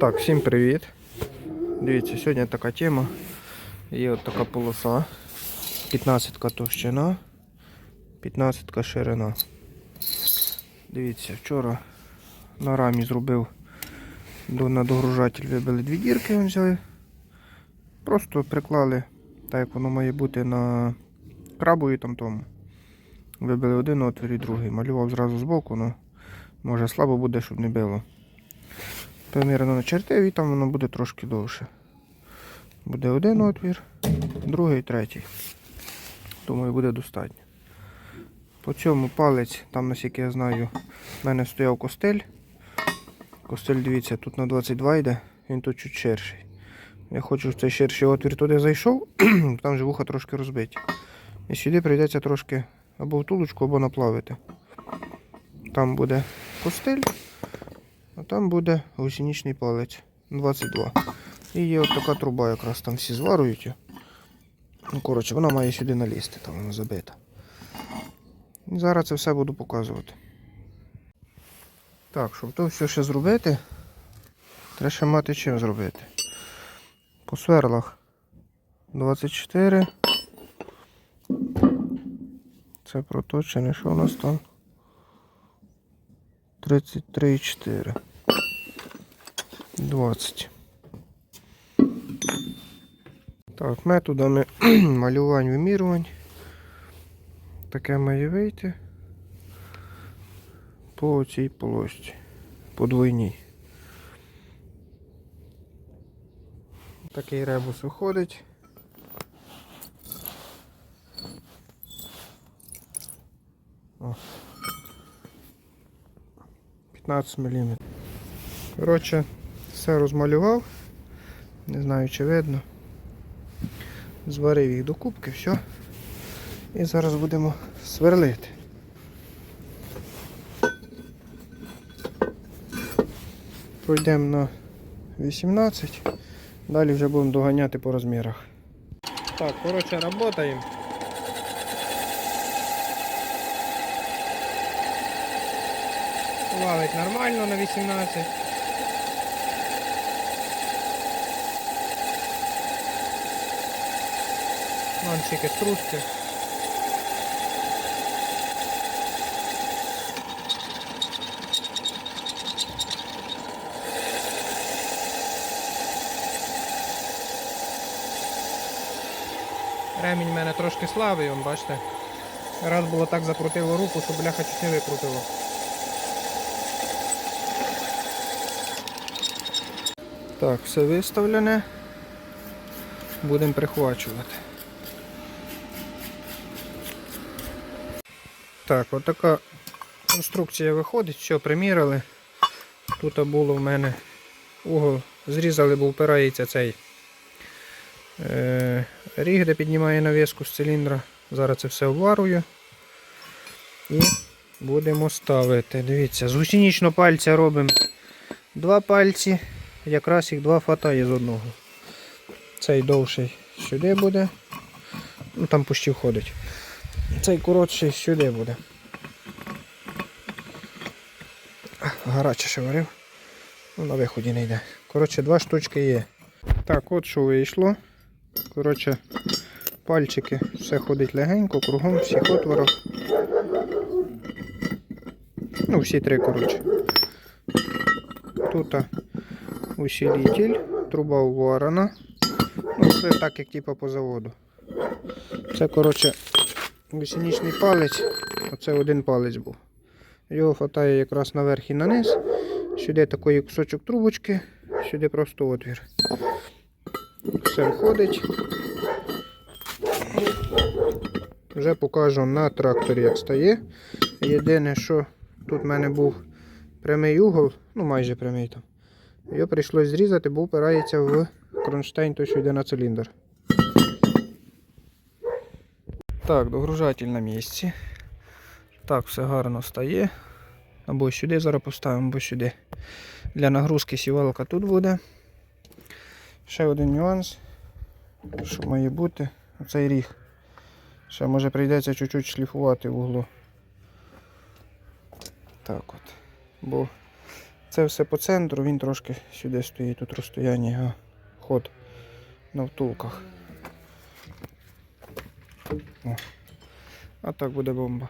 Так, всім привіт. Дивіться, сьогодні така тема. Є от така полоса. 15 товщина, 15 ширина. Дивіться, вчора на рамі зробив на догружатель вибили дві дірки, взяли. Просто приклали, так як воно має бути на крабові там тому. Вибили один отвір і другий. Малював зразу збоку, але може слабо буде, щоб не било. Примірно начертив і там воно буде трошки довше. Буде один отвір, другий, третій. Думаю, буде достатньо. По цьому палець, там наскільки я знаю, в мене стояв костель. Костель, дивіться, тут на 22 йде, він тут чуть ширший. Я хочу, щоб цей ширший отвір туди зайшов, там же вуха трошки розбиті. І сюди прийдеться трошки або втулочку, або наплавити. Там буде костель, а там буде гусеничний палець 22. І є от така труба, якраз там всі зварюють. Ну, коротше, вона має сюди налізти, там вона забита. І зараз це все буду показувати. Так, щоб то все ще зробити, треба ще мати чим зробити. По сверлах 24. Це проточене, що у нас там? 33,4. 20. Так, методами малювань вимірювань. Таке має вийти по цій полості. По двойній. Такий ребус виходить. О. 15 мм. Коротше, все розмалював. Не знаю чи видно. Зварив їх до кубки, все. І зараз будемо сверлити. Пройдемо на 18, далі вже будемо доганяти по розмірах. Так, коротше, працюємо. Валить нормально на 18. Мальчики стружки. Ремінь в мене трошки слабий, он, бачите. Раз було так закрутило руку, що бляха чуть не викрутило. Так, все виставлене. Будемо прихвачувати. Так, отака конструкція виходить, все приміряли. Тут було в мене угол, зрізали, бо впирається цей е, ріг, де піднімає навіску з циліндра. Зараз це все обварую і будемо ставити. Дивіться, з гусеничного пальця робимо два пальці, якраз їх два хватає з одного. Цей довший сюди буде, ну там почти входить. Цей коротший сюди буде. Гаряче ще варив. Ну, на виході не йде. Коротше, два штучки є. Так, от що вийшло. Коротше, пальчики, все ходить легенько, кругом, всіх отворах. Ну, всі три, коротше. Тут усилитель, труба уварена. Ну, все так, як типу по заводу. Це, коротше, гусеничний палець. Оце один палець був. Його хватає якраз наверх і на низ. Сюди такий кусочок трубочки, сюди просто отвір. Все входить. Вже покажу на тракторі, як стає. Єдине, що тут в мене був прямий угол, ну майже прямий там. Його прийшлось зрізати, бо впирається в кронштейн, той, що йде на циліндр. Так, догружатель на місці. Так, все гарно стає. Або сюди зараз поставимо, або сюди. Для нагрузки сівалка тут буде. Ще один нюанс, що має бути, оцей ріг. Ще може прийдеться чуть-чуть шліфувати в углу. Так от. Бо Це все по центру, він трошки сюди стоїть, тут розстояння, ход на втулках. А так буде бомба.